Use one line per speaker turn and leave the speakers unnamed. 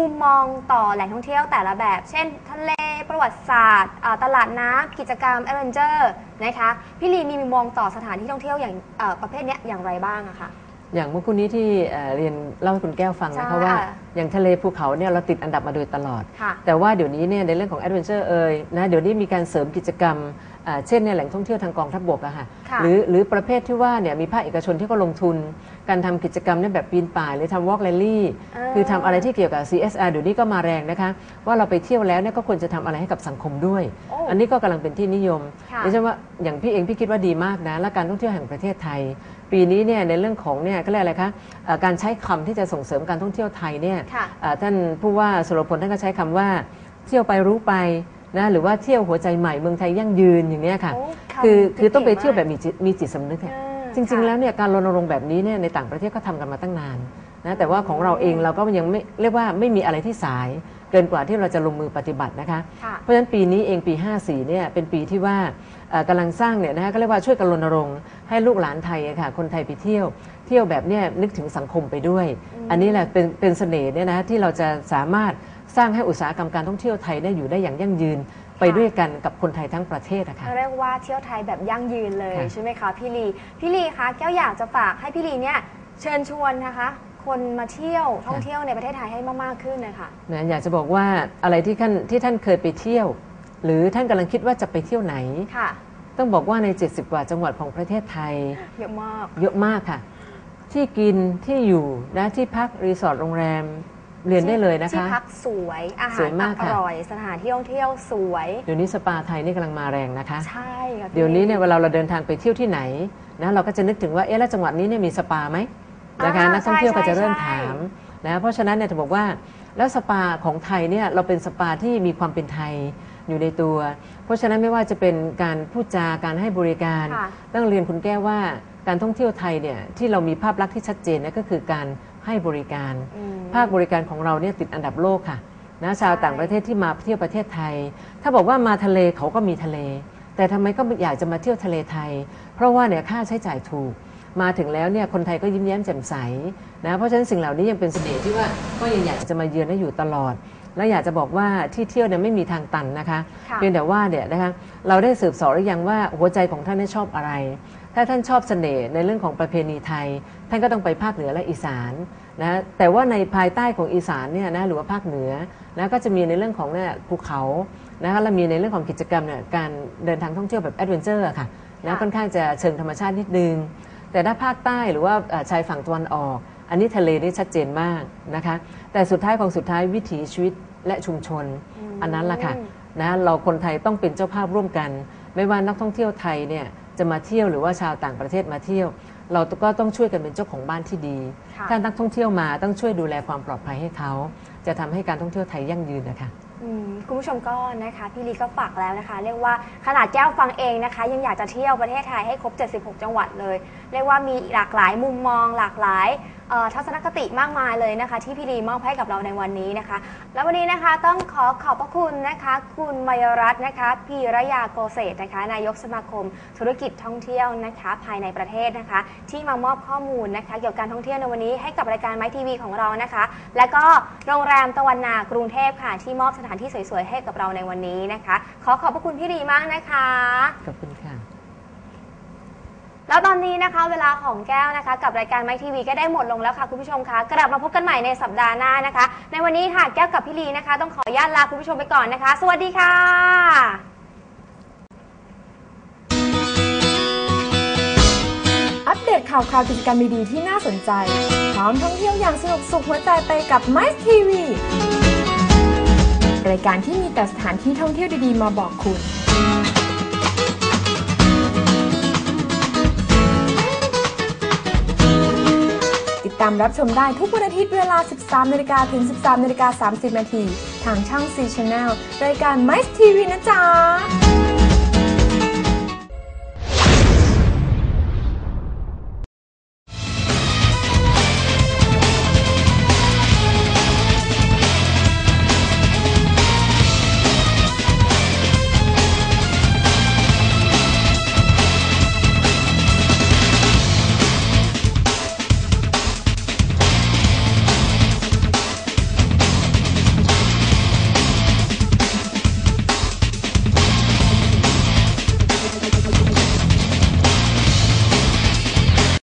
มุมมองต่อแหล่งท่องเที่ยวแต่ละแบบ เช่น ทะเลประวัติศาสตร์อ่าตลาดน้ำกิจกรรมเอเวนเจอร์นะคะพี่ลีมีมุมมองต่อสถานที่ท่องเที่ยวอย่างเอ่อประเภทเนี้ยอย่างไรบ้างอะคะ
อย่างเมื่อคุณนี้ที่เอ่อเรียนเล่าให้คุณแก้วฟังนะ
ใช่
คะว่า
ค่ะ
อย่างทะเลภูเขาเนี่ยเราติดอันดับมาโดยตลอด
ค่ะ
แต่ว่าเดี๋ยวนี้เนี่ยในเรื่องของแอดเวนเจอร์เอ่ยนะเดี๋ยวนี้มีการเสริมกิจกรรมอ่าเช่นในแหล่งท่องเที่ยวทางกองทัพบกอะค่ะ
ค่ะ
หรือหรือประเภทที่ว่าเนี่ยมีภาคเอกชนที่ก็ลงทุน การทำกิจกรรมเนี่ยแบบปีนป่ายหรือทำวอล์กแรลลี่
เออ
คือทำอะไรที่เกี่ยวกับ CSR เดี๋ยวนี้ก็มาแรงนะคะ ว่าเราไปเที่ยวแล้วเนี่ยก็ควรจะทำอะไรให้กับสังคมด้วย
โอ้
อันนี้ก็กำลังเป็นที่นิยม
ค่ะ
ดิฉันว่าอย่างพี่เองพี่คิดว่าดีมากนะ และการท่องเที่ยวแห่งประเทศไทย ปีนี้เนี่ยในเรื่องของเนี่ยก็เรียกอะไรคะเอ่อการใช้คำที่จะส่งเสริมการท่องเที่ยวไทยเนี่ย
ค่ะ
เอ่อท่านผู้ว่าสุรพลท่านก็ใช้คำว่า เที่ยวไปรู้ไปนะหรือว่าเที่ยวหัวใจใหม่เมืองไทยยั่งยืนอย่างเนี้ยค่ะ
โอ้คำ
คือคือต้องไป
เก๋มาก
เที่ยวแบบมีจิตมีจิตสำนึกอะ
เออ
จริงๆ
ค่ะ
แล้วเนี่ยการรณรงค์แบบนี้เนี่ยในต่างประเทศก็ทำกันมาตั้งนานนะแต่ว่าของเราเองเราก็ยังไม่เรียกว่าไม่มีอะไรที่สายเกินกว่าที่เราจะลงมือปฏิบัตินะคะ
ค่ะ
เพราะฉะนั้นปีนี้เองปี 54เนี่ยเป็นปีที่ว่าเอ่อกำลังสร้างเนี่ยนะคะก็เรียกว่าช่วยกันรณรงค์ให้ลูกหลานไทยอะค่ะคนไทยไปเที่ยว เที่ยวแบบเนี่ยนึกถึงสังคมไปด้วย อันนี้แหละเป็นเป็นเสน่ห์เนี่ยนะที่เราจะสามารถสร้างให้อุตสาหกรรมการท่องเที่ยวไทยได้อยู่ได้อย่างยั่งยืนไปด้วยกันกับคนไทยทั้งประเทศอะค่ะ
เขาเรียกว่าเที่ยวไทยแบบยั่งยืนเลย
ค่ะ
ใช่ไหมคะพี่ลีพี่ลีคะแก้วอยากจะฝากให้พี่ลีเนี่ยเชิญชวนนะคะ คนมาเที่ยวท่องเที่ยวในประเทศไทยให้มาก ๆ ขึ้นนะคะ
นะอยากจะบอกว่าอะไรที่ท่านที่ท่านเคยไปเที่ยว หรือท่านกำลังคิดว่าจะไปเที่ยวไหน
ค่ะ
ต้องบอกว่าใน 70 กว่าจังหวัดของประเทศไทย
เยอะมาก
เยอะมากค่ะ ที่กินที่อยู่นะที่พักรีสอร์ทโรงแรมเรียนได้เลยนะ
ที่
คะ
พักสวยอา
ส
หา
วย
ร
มาก
อ
ค่ะ
ร่อยสถานที่ท่องเที่ยวสวย
เดี๋ยวนี้สปาไทยนี่กำลังมาแรงนะคะ
ใช่ค่ะพี่
เดี๋ยวนี้เนี่ยเวลาเราเดินทางไปเที่ยวที่ไหนนะเราก็จะนึกถึงว่าเอ๊ะแล้วจังหวัดนี้เนี่ยมีสปาไหม นะคะ
อ่า
นักท่องเที่ยวก็จะ
ใช่
เริ่ม
ใช่
ถามนะเพราะฉะนั้นเนี่ยจะบอกว่าแล้วสปาของไทยเนี่ยเราเป็นสปาที่มีความเป็นไทยอยู่ในตัว เพราะฉะนั้นไม่ว่าจะเป็นการพูดจาการให้บริการ
ค่ะ
ต้องเรียนคุณแก้วว่าการท่องเที่ยวไทยเนี่ยที่เรามีภาพลักษณ์ที่ชัดเจนเนยก็คือการให้บริการ
อืม
ภาคบริการของเราเนี่ยติดอันดับโลกค่ะนะชาว
ใช่
ต่างประเทศที่มาเที่ยวประเทศไทย ถ้าบอกว่ามาทะเลเขาก็มีทะเล แต่ทำไมก็อยากจะมาเที่ยวทะเลไทย เพราะว่าเนี่ยค่าใช้จ่ายถูก มาถึงแล้วเนี่ยคนไทยก็ยิ้มแย้มแจ่มใสนะเพราะฉะนั้นสิ่งเหล่านี้ยังเป็นเสน่ห์ที่ว่าก็ยังอยากจะมาเยือนได้อยู่ตลอด และอยากจะบอกว่าที่เที่ยวเนี่ยไม่มีทางตันนะคะ
ค่ะ
เพียงแต่ว่าเนี่ยนะคะเราได้สืบเสอบหรือยังว่าหัวใจของท่านได้ชอบอะไร ถ้าท่านชอบเสน่ห์ในเรื่องของประเพณีไทย ท่านก็ต้องไปภาคเหนือและอีสานนะแต่ว่าในภายใต้ของอีสานเนี่ยนะหรือว่าภาคเหนือนะก็จะมีในเรื่องของเนี่ยภูเขานะคะและมีในเรื่องของกิจกรรมเนี่ยการเดินทางท่องเที่ยวแบบแอดเวนเจอร์ค่ะนะ
ค่ะ
ค่อนข้างจะเชิงธรรมชาตินิดนึง แต่ถ้าภาคใต้หรือว่าเอ่อชายฝั่งตะวันออก อันนี้ทะเลนี่ชัดเจนมากนะคะ แต่สุดท้ายของสุดท้ายวิถีชีวิตและชุมชน อันนั้นละค่ะนะเราคนไทยต้องเป็นเจ้าภาพร่วมกัน ไม่ว่านักท่องเที่ยวไทยเนี่ยจะมาเที่ยวหรือว่าชาวต่างประเทศมาเที่ยว เราก็ต้องช่วยกันเป็นเจ้าของบ้านที่ดี
ค่ะ
ถ้านักท่องเที่ยวมาต้องช่วยดูแลความปลอดภัยให้เขา จะทำให้การท่องเที่ยวไทยยั่งยืนนะคะ
อืมคุณผู้ชมก็นะคะพี่ลีก็ฝากแล้วนะคะ เรียกว่าขนาดแก้วฟังเองนะคะ ยังอยากจะเที่ยวประเทศไทยให้ครบ 76 จังหวัดเลย เรียกว่ามีหลากหลายมุมมองหลากหลายเอ่อทัศนคติมากมายเลยนะคะ ที่พี่ลีมอบให้กับเราในวันนี้นะคะ แล้ววันนี้นะคะต้องขอขอบพระคุณนะคะ คุณมยรัตน์นะคะพีระยาโกเศษนะคะ นายกสมาคม ธุรกิจท่องเที่ยวนะคะ ภายในประเทศนะคะ ที่มามอบข้อมูลนะคะ เกี่ยวกับการท่องเที่ยวในวันนี้ให้กับรายการไม้ทีวีของเรานะคะ และก็โรงแรมตะวันนากรุงเทพค่ะ ที่มอบสถานที่สวยๆให้กับเราในวันนี้นะคะ ขอขอบพระคุณพี่ลีมากนะคะ
ขอบคุณค่ะ
แล้วตอนนี้นะคะ เวลาของแก้วนะคะ กับรายการไมทีวีก็ได้หมดลงแล้วค่ะคุณผู้ชมคะกลับมาพบกันใหม่ในสัปดาห์หน้านะคะ ในวันนี้ค่ะแก้วกับพี่ลีนะคะ ต้องขออนุญาตลาคุณผู้ชมไปก่อนนะคะ สวัสดีค่ะ
อัปเดตข่าวคราวกิจกรรมดีๆที่น่าสนใจ พร้อมท่องเที่ยวอย่างสนุกสุขหัวใจไปกับ m y TV รายการที่มีแต่สถานที่ท่องเที่ยวดีๆมาบอกคุณามรับชมได้ทุกวันอาทิตย์เวลา 13นาฬิกาถึง 13นาฬิกา30นาทีทางช่อง C Channel รายการ m y TV นะจ๊ะ